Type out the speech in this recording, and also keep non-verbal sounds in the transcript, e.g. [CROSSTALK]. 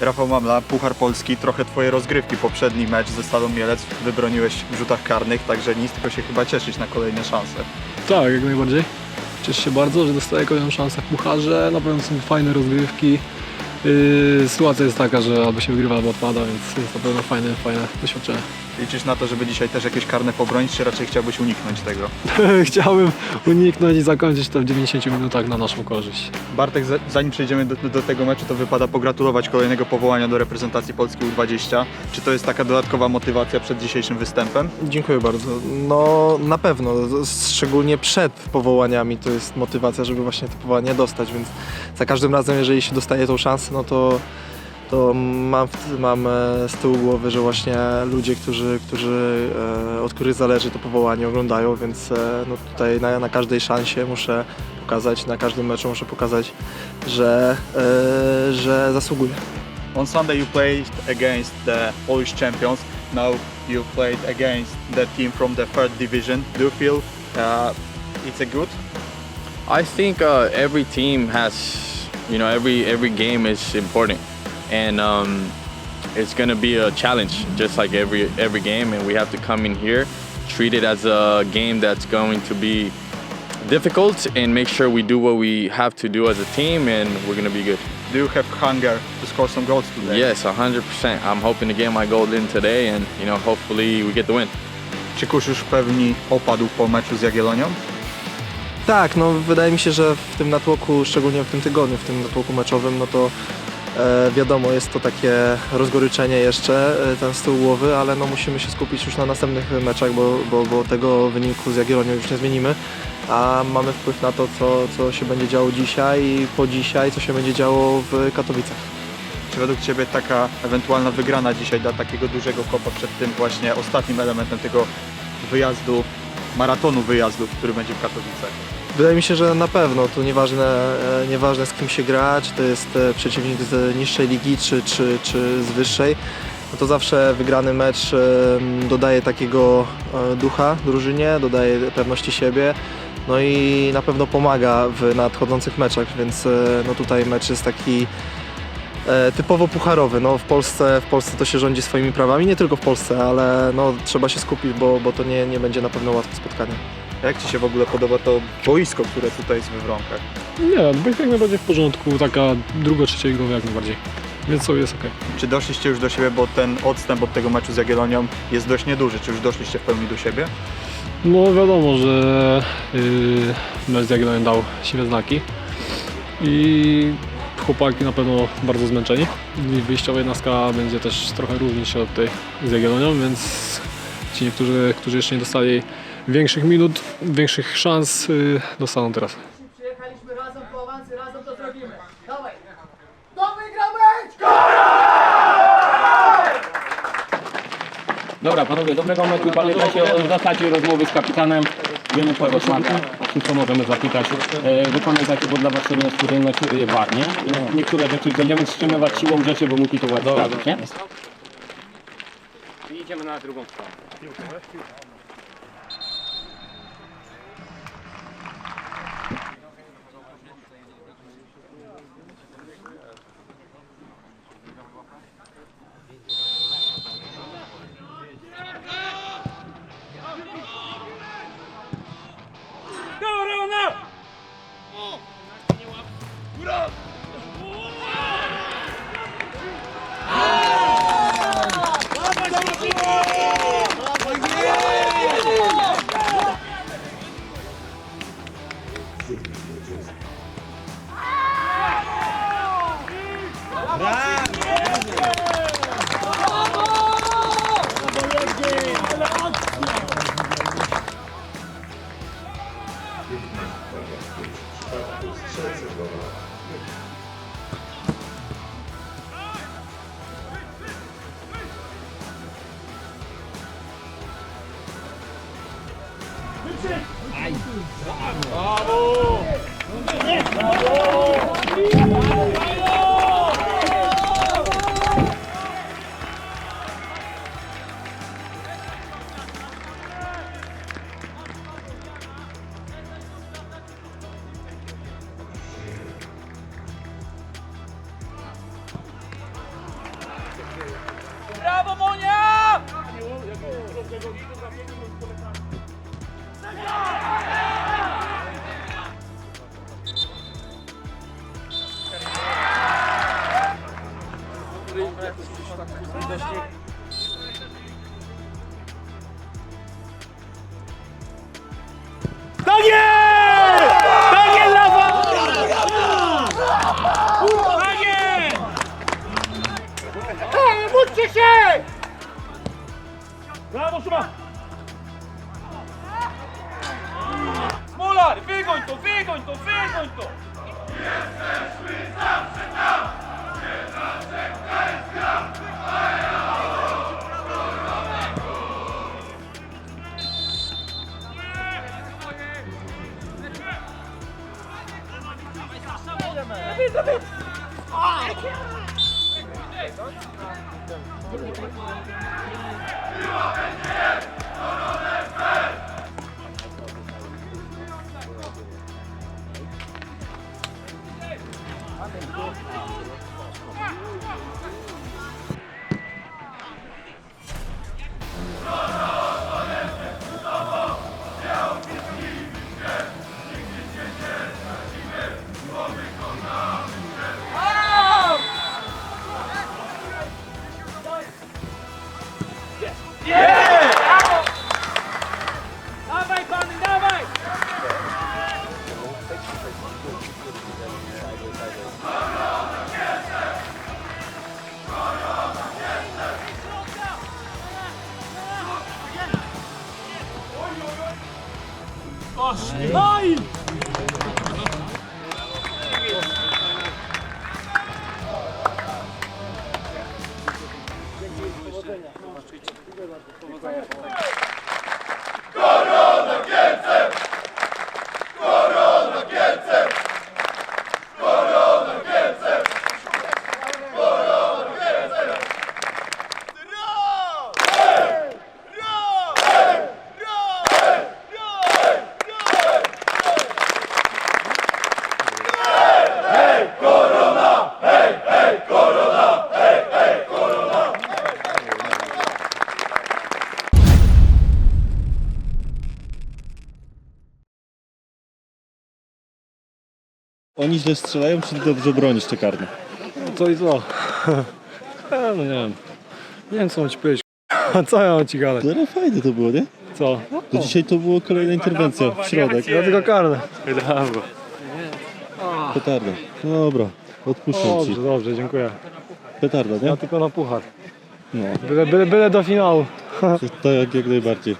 Rafał Mamla, Puchar Polski, trochę twoje rozgrywki, poprzedni mecz ze Stalą Mielec wybroniłeś w rzutach karnych, także nic, tylko się chyba cieszyć na kolejne szanse. Tak, jak najbardziej. Cieszę się bardzo, że dostaję kolejną szansę w pucharze. Na pewno są fajne rozgrywki. Yy, sytuacja jest taka, że albo się wygrywa, albo odpada, więc jest na pewno fajne, fajne doświadczenie. Liczysz na to, żeby dzisiaj też jakieś karne pobronić, czy raczej chciałbyś uniknąć tego? [LAUGHS] Chciałbym uniknąć i zakończyć to w 90 minutach na naszą korzyść. Bartek, za- zanim przejdziemy do, do tego meczu, to wypada pogratulować kolejnego powołania do reprezentacji Polski U20. Czy to jest taka dodatkowa motywacja przed dzisiejszym występem? Dziękuję bardzo. No na pewno, szczególnie przed powołaniami to jest motywacja, żeby właśnie to powołanie dostać, więc za każdym razem, jeżeli się dostaje tą szansę, no to, to mam, mam e, z tyłu głowy, że właśnie ludzie, którzy, którzy, e, od których zależy to powołanie oglądają, więc e, no tutaj na, na każdej szansie muszę pokazać, na każdym meczu muszę pokazać, że, że zasługuję. On Sunday you played against the Polish champions. Now you played against the team from the third division. Do you feel uh, it's a good? I think uh, every team has, you know, every every game is important, and um, it's gonna be a challenge, just like every every game. And we have to come in here, treat it as a game that's going to be difficult, and make sure we do what we have to do as a team, and we're gonna be good. Do you have hunger to score some goals today? Yes, 100%. I'm hoping to get my goal in today, and you know, hopefully we get the win. Czy Kusz już w pełni opadł po meczu z Jagiellonią? Tak, no wydaje mi się, że w tym natłoku, szczególnie w tym tygodniu, w tym natłoku meczowym, no to e, wiadomo, jest to takie rozgoryczenie jeszcze, e, ten z tyłu głowy, ale no musimy się skupić już na następnych meczach, bo, bo, bo tego wyniku z Jagiellonią już nie zmienimy, a mamy wpływ na to, co, co się będzie działo dzisiaj i po dzisiaj, co się będzie działo w Katowicach. Czy według Ciebie taka ewentualna wygrana dzisiaj da takiego dużego kopa przed tym właśnie ostatnim elementem tego wyjazdu, maratonu wyjazdów, który będzie w Katowicach? Wydaje mi się, że na pewno. Tu nieważne, e, nieważne z kim się gra, czy to jest e, przeciwnik z niższej ligi, czy, czy, czy z wyższej. No to zawsze wygrany mecz e, dodaje takiego ducha drużynie, dodaje pewności siebie. No i na pewno pomaga w nadchodzących meczach, więc no tutaj mecz jest taki typowo pucharowy. No w, Polsce, w Polsce to się rządzi swoimi prawami, nie tylko w Polsce, ale no, trzeba się skupić, bo, bo to nie, nie będzie na pewno łatwe spotkanie. Jak Ci się w ogóle podoba to boisko, które tutaj jest we Wronkach? Nie, bo jest jak najbardziej w porządku, taka druga, trzecia ligowa jak najbardziej. Więc to jest okej. Czy doszliście już do siebie, bo ten odstęp od tego meczu z Jagiellonią jest dość nieduży. Czy już doszliście w pełni do siebie? No wiadomo, że yy, mecz z Jagiellonią dał siwe znaki i chłopaki na pewno bardzo zmęczeni. I wyjściowa jednostka będzie też trochę różnić się od tej z Jagiellonią, więc ci niektórzy, którzy jeszcze nie dostali większych minut, większych szans, yy, dostaną teraz. Przyjechaliśmy razem po awansie, razem to zrobimy. Dawaj! Dobra, panowie, dobrego meczu. Pamiętajcie o zasadzie rozmowy z kapitanem. Wiemy twojego szmata. Wszystko możemy zapytać. E, wy pamiętajcie, bo dla was to jest war, nie? Niektóre rzeczy będziemy wstrzymywać siłą rzeczy, bo musi to sprawić, nie? I idziemy na drugą stronę. Bravo! querido. Jan, wygoń to, wygoń to, wygoń to! Jesteśmy zawsze tam, gdzie nas czeka jest gra, a ja Piła będzie! เป็นเกม しない。Oni źle strzelają, czy dobrze bronisz te karne? No co i co? E, [LAUGHS] no nie wiem. Nie wiem co mam ci powiedzieć. k***a. [LAUGHS] Co ja mam ci gadać? Ale fajne to było, nie? Co? To dzisiaj to było kolejna interwencja w środek. Ja tylko karne. Petarda. Dobra, odpuszczam ci. Dobrze, dobrze, dziękuję. Petarda, Ja nie? tylko na puchar. No, Byle, byle, byle do finału. to tak jak najbardziej.